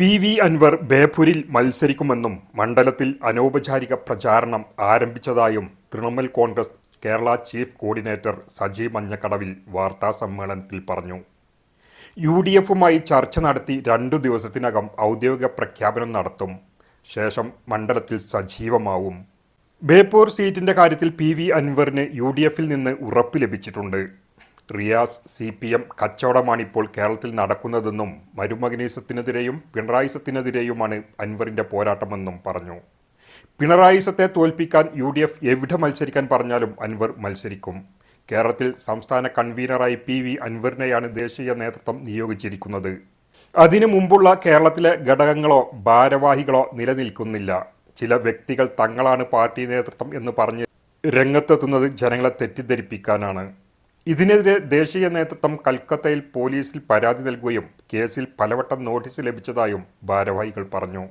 P V Anvar ബേപ്പൂരിൽ മത്സരിക്കുമെന്നും മണ്ഡലത്തിൽ അനൗപചാരിക പ്രചാരണം ആരംഭിച്ചതായും തൃണമൂൽ കോൺഗ്രസ് കേരള ചീഫ് കോർഡിനേറ്റർ സജി മഞ്ഞക്കടവിൽ വാർത്താ സമ്മേളനത്തിൽ പറഞ്ഞു. യു ഡി എഫുമായി ചർച്ച നടത്തി രണ്ടു ദിവസത്തിനകം ഔദ്യോഗിക പ്രഖ്യാപനം നടത്തും. ശേഷം മണ്ഡലത്തിൽ സജീവമാവും. ബേപ്പൂർ സീറ്റിന്റെ കാര്യത്തിൽ പി വി അൻവറിന് യു ഡി എഫിൽ നിന്ന് ഉറപ്പ് ലഭിച്ചിട്ടുണ്ട്. റിയാസ് സി പി എം കച്ചവടമാണിപ്പോൾ കേരളത്തിൽ നടക്കുന്നതെന്നും മരുമകനീസത്തിനെതിരെയും പിണറായിസത്തിനെതിരെയുമാണ് അൻവറിന്റെ പോരാട്ടമെന്നും പറഞ്ഞു. പിണറായിസത്തെ തോൽപ്പിക്കാൻ യു ഡി എഫ് എവിടെ മത്സരിക്കാൻ പറഞ്ഞാലും അൻവർ മത്സരിക്കും. കേരളത്തിൽ സംസ്ഥാന കൺവീനറായി പി വി അൻവറിനെയാണ് ദേശീയ നേതൃത്വം നിയോഗിച്ചിരിക്കുന്നത്. അതിനു മുമ്പുള്ള കേരളത്തിലെ ഘടകങ്ങളോ ഭാരവാഹികളോ നിലനിൽക്കുന്നില്ല. ചില വ്യക്തികൾ തങ്ങളാണ് പാർട്ടി നേതൃത്വം എന്ന് പറഞ്ഞ് രംഗത്തെത്തുന്നത് ജനങ്ങളെ തെറ്റിദ്ധരിപ്പിക്കാനാണ്. ഇതിനെതിരെ ദേശീയ നേതൃത്വം കൽക്കത്തയിൽ പോലീസിൽ പരാതി നൽകുകയും കേസിൽ പലവട്ടം നോട്ടീസ് ലഭിച്ചതായും ഭാരവാഹികൾ പറഞ്ഞു.